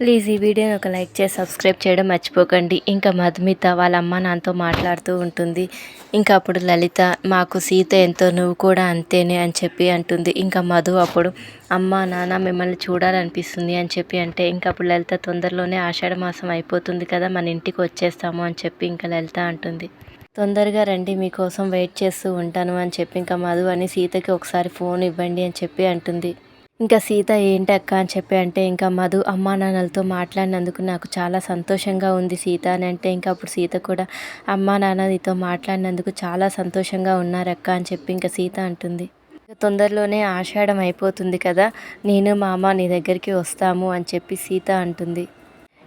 Please ఈ వీడియోని ఒక లైక్ చేసి సబ్స్క్రైబ్ చేయడం మర్చిపోకండి. ఇంకా మధుమిత వాళ్ళ అమ్మ నాన్నతో మాట్లాడుతూ ఉంటుంది. ఇంకా అప్పుడు లలిత మాకు సీత ఎంతో నువ్వు కూడా అంతేనే అని చెప్పి అంటుంది. ఇంకా మధు అప్పుడు అమ్మ నాన్న మిమ్మల్ని చూడాలనిపిస్తుంది అని చెప్పి అంటే ఇంకా అప్పుడు లలిత తొందరలోనే ఆషాఢ మాసం అయిపోతుంది కదా మన ఇంటికి వచ్చేస్తాము అని చెప్పి ఇంకా లలిత అంటుంది. తొందరగా రండి మీకోసం వెయిట్ చేస్తూ ఉంటాను అని చెప్పి ఇంకా మధు అని సీతకి ఒకసారి ఫోన్ ఇవ్వండి అని చెప్పి అంటుంది. ఇంకా సీత ఏంటి అక్క అని చెప్పి అంటే ఇంకా మధు అమ్మా నాన్నలతో మాట్లాడినందుకు నాకు చాలా సంతోషంగా ఉంది సీత అని అంటే ఇంకా అప్పుడు సీత కూడా అమ్మా నాన్న నీతో మాట్లాడినందుకు చాలా సంతోషంగా ఉన్నారు అక్క అని చెప్పి ఇంకా సీత అంటుంది. తొందరలోనే ఆషాఢం అయిపోతుంది కదా నేను మా అమ్మ నీ దగ్గరికి వస్తాము అని చెప్పి సీత అంటుంది.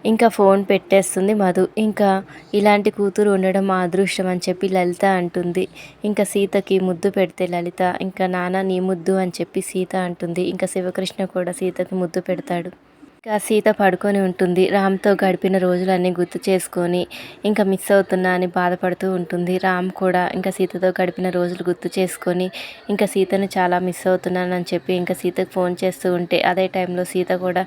ఇంకా ఫోన్ పెట్టేస్తుంది మధు. ఇంకా ఇలాంటి కూతురు ఉండడం మా అదృష్టం అని చెప్పి లలిత అంటుంది. ఇంకా సీతకి ముద్దు పెడితే లలిత ఇంకా నాన్న నీ ముద్దు అని చెప్పి సీత అంటుంది. ఇంకా శివకృష్ణ కూడా సీతకి ముద్దు పెడతాడు. ఇంకా సీత పడుకొని ఉంటుంది. రామ్తో గడిపిన రోజులన్నీ గుర్తు చేసుకొని ఇంకా మిస్ అవుతున్నా అని బాధపడుతూ ఉంటుంది. రామ్ కూడా ఇంకా సీతతో గడిపిన రోజులు గుర్తు చేసుకొని ఇంకా సీతను చాలా మిస్ అవుతున్నానని చెప్పి ఇంకా సీతకు ఫోన్ చేస్తూ ఉంటే అదే టైంలో సీత కూడా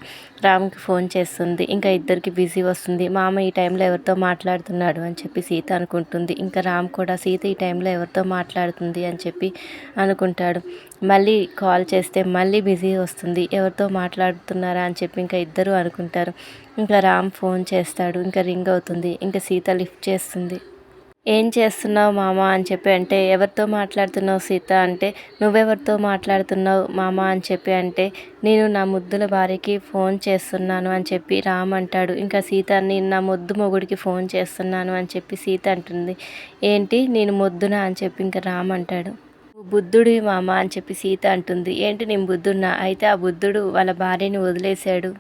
రామ్కి ఫోన్ చేస్తుంది. ఇంకా ఇద్దరికి బిజీ వస్తుంది. మామ ఈ టైంలో ఎవరితో మాట్లాడుతున్నాడు అని చెప్పి సీత అనుకుంటుంది. ఇంకా రామ్ కూడా సీత ఈ టైంలో ఎవరితో మాట్లాడుతుంది అని చెప్పి అనుకుంటాడు. మళ్ళీ కాల్ చేస్తే మళ్ళీ బిజీ వస్తుంది. ఎవరితో మాట్లాడుతున్నారా అని చెప్పి ఇంకా ఇద్దరు అనుకుంటారు. ఇంకా రామ్ ఫోన్ చేస్తాడు. ఇంకా రింగ్ అవుతుంది. ఇంకా సీత లిఫ్ట్ చేస్తుంది. ఏం చేస్తున్నావు మామ? అని చెప్పి అంటే ఎవరితో మాట్లాడుతున్నావు సీత? అంటే నువ్వెవరితో మాట్లాడుతున్నావు మామ? అని చెప్పి అంటే నేను నా ముద్దుల భార్యకి ఫోన్ చేస్తున్నాను అని చెప్పి రామ్ అంటాడు. ఇంకా సీత నేను నా ముద్దు మొగుడికి ఫోన్ చేస్తున్నాను అని చెప్పి సీత అంటుంది. ఏంటి? నేను మొద్దునా? అని చెప్పి ఇంకా రామ్ అంటాడు. బుద్ధుడి మామ? అని చెప్పి సీత అంటుంది. ఏంటి? నేను బుద్ధున్నా అయితే ఆ బుద్ధుడు వాళ్ళ భార్యని వదిలేశాడు.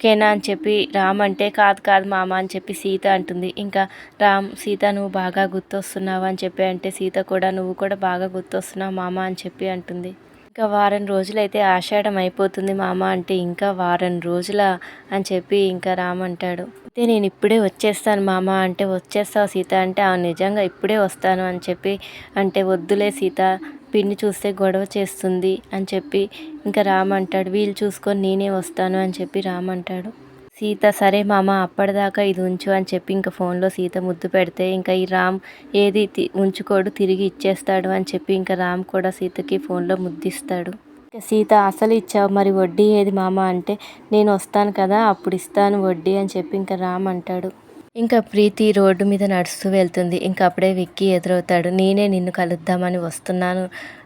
ఓకేనా అని చెప్పి రామ్ అంటే కాదు కాదు మామ అని చెప్పి సీత అంటుంది. ఇంకా రామ్ సీత నువ్వు బాగా గుర్తొస్తున్నావు అని చెప్పి అంటే సీత కూడా నువ్వు కూడా బాగా గుర్తొస్తున్నావు మామ అని చెప్పి అంటుంది. ఇంకా వారం రోజులైతే ఆషాఢం అయిపోతుంది మామ అంటే ఇంకా వారం రోజుల అని చెప్పి ఇంకా రామ్ అంటాడు. అయితే నేను ఇప్పుడే వచ్చేస్తాను మామ అంటే వచ్చేస్తావు సీత అంటే ఆ నిజంగా ఇప్పుడే వస్తాను అని చెప్పి అంటే వద్దులే సీత పిన్ని చూస్తే గొడవ చేస్తుంది అని చెప్పి ఇంకా రామంటాడు వీళ్ళు చూసుకొని నేనే వస్తాను అని చెప్పి రామంటాడు సీత సరే మామ అప్పటిదాకా ఇది ఉంచు అని చెప్పి ఇంకా ఫోన్లో సీత ముద్దు పెడితే ఇంకా ఈ రామ్ ఏది ఉంచుకోడు తిరిగి ఇచ్చేస్తాడు అని చెప్పి ఇంకా రామ్ కూడా సీతకి ఫోన్లో ముద్దిస్తాడు. ఇంకా సీత అసలు ఇచ్చావు మరి వడ్డీ ఏది మామ అంటే నేను వస్తాను కదా అప్పుడు ఇస్తాను వడ్డీ అని చెప్పి ఇంకా రామ్ అంటాడు. ఇంకా ప్రీతి రోడ్డు మీద నడుస్తూ వెళ్తుంది. ఇంకా అప్పుడే విక్కీ ఎదురవుతాడు. నేనే నిన్ను కలుద్దామని వస్తున్నాను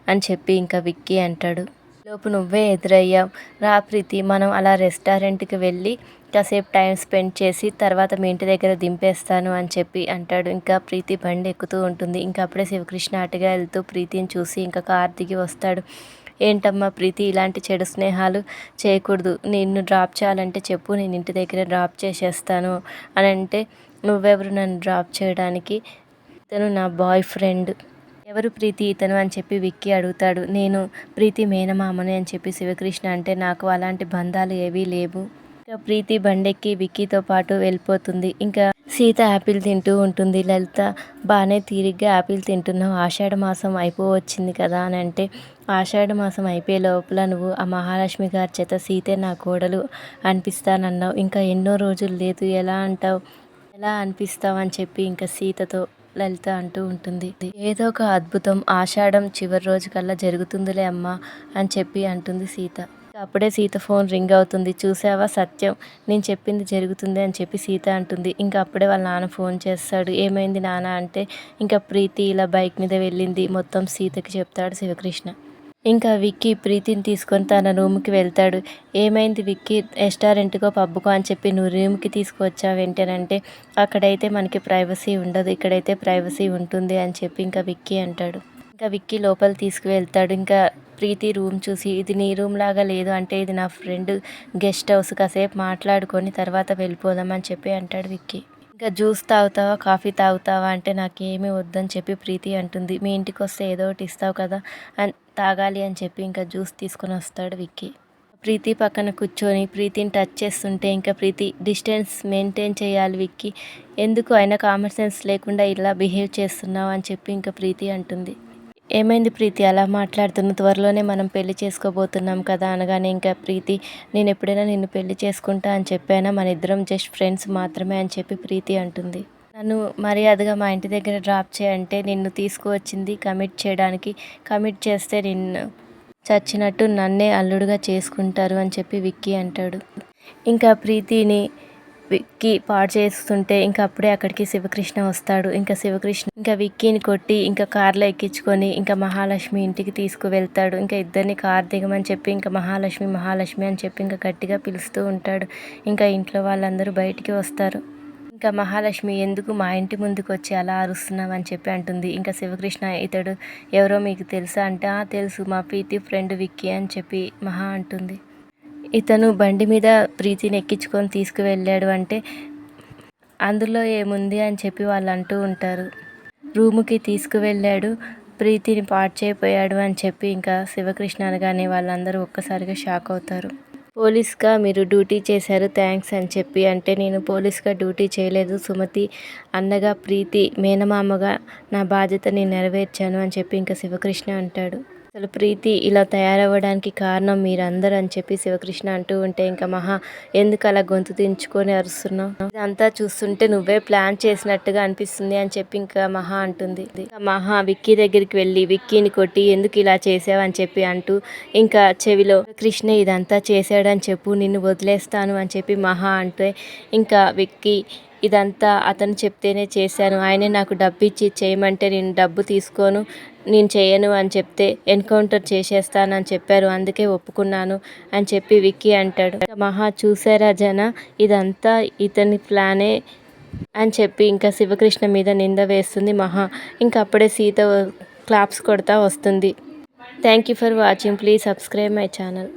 అని చెప్పి ఇంకా విక్కీ అంటాడు. లోపు నువ్వే ఎదురయ్యావు. రా ప్రీతి మనం అలా రెస్టారెంట్కి వెళ్ళి కాసేపు టైం స్పెండ్ చేసి తర్వాత మీ ఇంటి దగ్గర దింపేస్తాను అని చెప్పి అంటాడు. ఇంకా ప్రీతి బండి ఎక్కుతూ ఉంటుంది. ఇంకా అప్పుడే శివకృష్ణ అటుగా వెళ్తూ ప్రీతిని చూసి ఇంకా కార్ దిగి వస్తాడు. ఏంటమ్మా ప్రీతి ఇలాంటి చెడు స్నేహాలు చేయకూడదు. నిన్ను డ్రాప్ చేయాలంటే చెప్పు నేను ఇంటి దగ్గర డ్రాప్ చేసేస్తాను అని అంటే నువ్వెవరు నన్ను డ్రాప్ చేయడానికి? ఇతను నా బాయ్ ఫ్రెండ్. ఎవరు ప్రీతి ఇతను అని చెప్పి విక్కీ అడుగుతాడు. నేను ప్రీతి మేనమామని అని చెప్పి శివకృష్ణ అంటే నాకు అలాంటి బంధాలు ఏవీ లేవు. ఇంకా ప్రీతి బండెక్కి విక్కీతో పాటు వెళ్ళిపోతుంది. ఇంకా సీత యాపిల్ తింటూ ఉంటుంది. లలిత బాగానే తీరిగ్గా యాపిల్ తింటున్నావు. ఆషాఢ మాసం అయిపోవచ్చింది కదా అని అంటే ఆషాఢ మాసం అయిపోయే లోపల నువ్వు ఆ మహాలక్ష్మి గారి చేత సీతే నా కోడలు అనిపిస్తానన్నావు. ఇంకా ఎన్నో రోజులు లేదు. ఎలా అంటావు? ఎలా అనిపిస్తావు అని చెప్పి ఇంకా సీతతో లలిత అంటూ ఉంటుంది. ఏదో ఒక అద్భుతం ఆషాఢం చివరి రోజు కల్లా జరుగుతుందిలే అమ్మా అని చెప్పి అంటుంది సీత. అప్పుడే సీత ఫోన్ రింగ్ అవుతుంది. చూసావా సత్యం? నేను చెప్పింది జరుగుతుంది అని చెప్పి సీత అంటుంది. ఇంకా అప్పుడే వాళ్ళ నాన్న ఫోన్ చేస్తాడు. ఏమైంది నాన్న అంటే ఇంకా ప్రీతి ఇలా బైక్ మీద వెళ్ళింది. మొత్తం సీతకి చెప్తాడు శివకృష్ణ. ఇంకా విక్కీ ప్రీతిని తీసుకొని తన రూమ్కి వెళ్తాడు. ఏమైంది విక్కీ? రెస్టారెంట్కో పబ్బుకో అని చెప్పి నువ్వు రూమ్కి తీసుకువచ్చా వెంటనంటే అక్కడైతే మనకి ప్రైవసీ ఉండదు. ఇక్కడైతే ప్రైవసీ ఉంటుంది అని చెప్పి ఇంకా విక్కీ అంటాడు. ఇంకా విక్కీ లోపల తీసుకువెళ్తాడు. ఇంకా ప్రీతి రూమ్ చూసి ఇది నీ రూమ్ లాగా లేదు అంటే ఇది నా ఫ్రెండ్ గెస్ట్ హౌస్ కాసేపు మాట్లాడుకొని తర్వాత వెళ్ళిపోదామని చెప్పి అంటాడు విక్కీ. ఇంకా జ్యూస్ తాగుతావా కాఫీ తాగుతావా అంటే నాకేమీ వద్దని చెప్పి ప్రీతి అంటుంది. మీ ఇంటికి వస్తే ఏదో ఒకటి ఇస్తావు కదా అని తాగాలి అని చెప్పి ఇంకా జ్యూస్ తీసుకొని వస్తాడు విక్కీ. ప్రీతి పక్కన కూర్చొని ప్రీతిని టచ్ చేస్తుంటే ఇంకా ప్రీతి డిస్టెన్స్ మెయింటైన్ చేయాలి విక్కీ. ఎందుకు అయినా కామన్ సెన్స్ లేకుండా ఇలా బిహేవ్ చేస్తున్నావు అని చెప్పి ఇంకా ప్రీతి అంటుంది. ఏమైంది ప్రీతి? అలా మాట్లాడుతున్న త్వరలోనే మనం పెళ్ళి చేసుకోబోతున్నాం కదా అనగానే ఇంకా ప్రీతి నేను ఎప్పుడైనా నిన్ను పెళ్ళి చేసుకుంటా అని చెప్పానా? మన ఇద్దరం జస్ట్ ఫ్రెండ్స్ మాత్రమే అని చెప్పి ప్రీతి అంటుంది. నన్ను మర్యాదగా మా ఇంటి దగ్గర డ్రాప్ చేయంటే నిన్ను తీసుకువచ్చింది కమిట్ చేయడానికి. కమిట్ చేస్తే నిన్ను చచ్చినట్టు నన్నే అల్లుడుగా చేసుకుంటారు అని చెప్పి విక్కీ అంటాడు. ఇంకా ప్రీతిని విక్కీ పాడు చేస్తుంటే ఇంకా అప్పుడే అక్కడికి శివకృష్ణ వస్తాడు. ఇంకా శివకృష్ణ ఇంకా విక్కీని కొట్టి ఇంకా కార్లో ఎక్కించుకొని ఇంకా మహాలక్ష్మి ఇంటికి తీసుకువెళ్తాడు. ఇంకా ఇద్దరిని కార్ దిగమని చెప్పి ఇంకా మహాలక్ష్మి మహాలక్ష్మి అని చెప్పి ఇంకా గట్టిగా పిలుస్తూ ఉంటాడు. ఇంకా ఇంట్లో వాళ్ళందరూ బయటికి వస్తారు. ఇంకా మహాలక్ష్మి ఎందుకు మా ఇంటి ముందుకు వచ్చి అలా అరుస్తున్నావు? అని చెప్పి అంటుంది. ఇంకా శివకృష్ణ ఇతడు ఎవరో మీకు తెలుసా? అంటే "ఆ, తెలుసు మా ప్రీతి ఫ్రెండ్ విక్కీ అని చెప్పి మహా అంటుంది. ఇతను బండి మీద ప్రీతిని ఎక్కించుకొని తీసుకువెళ్ళాడు అంటే అందులో ఏముంది అని చెప్పి వాళ్ళు అంటూ ఉంటారు. రూముకి తీసుకువెళ్ళాడు ప్రీతిని పాడు చేయపోయాడు అని చెప్పి ఇంకా శివకృష్ణ అనగానే వాళ్ళందరూ ఒక్కసారిగా షాక్ అవుతారు. పోలీస్గా మీరు డ్యూటీ చేశారు థ్యాంక్స్ అని చెప్పి అంటే నేను పోలీస్గా డ్యూటీ చేయలేదు సుమతి అన్నగా ప్రీతి మేనమామగా నా బాధ్యతని నెరవేర్చాను అని చెప్పి ఇంకా శివకృష్ణ అంటాడు. అసలు ప్రీతి ఇలా తయారవ్వడానికి కారణం మీరందరూ అని చెప్పి శివకృష్ణ అంటూ ఉంటే ఇంకా మహా ఎందుకు అలా గొంతు దించుకొని అరుస్తున్నావు? ఇదంతా చూస్తుంటే నువ్వే ప్లాన్ చేసినట్టుగా అనిపిస్తుంది అని చెప్పి ఇంకా మహా అంటుంది. ఇంకా మహా విక్కీ దగ్గరికి వెళ్ళి విక్కీని కొట్టి ఎందుకు ఇలా చేసావు అని చెప్పి అంటూ ఇంకా చెవిలో కృష్ణ ఇదంతా చేశాడని చెప్పు నిన్ను వదిలేస్తాను అని చెప్పి మహా అంటే ఇంకా విక్కీ ఇదంతా అతను చెప్తేనే చేశాను. ఆయనే నాకు డబ్బు ఇచ్చి చేయమంటే నేను డబ్బు తీసుకోను నేను చేయను అని చెప్తే ఎన్కౌంటర్ చేసేస్తానని చెప్పారు. అందుకే ఒప్పుకున్నాను అని చెప్పి విక్కీ అంటాడు. మహా చూసారా జన? ఇదంతా ఇతని ప్లానే అని చెప్పి ఇంకా శివకృష్ణ మీద నింద వేస్తుంది మహా. ఇంకా అప్పుడే సీత క్లాప్స్ కొడతా వస్తుంది. Thank you for watching. Please subscribe my channel.